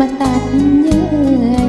มาตัดเยื่อ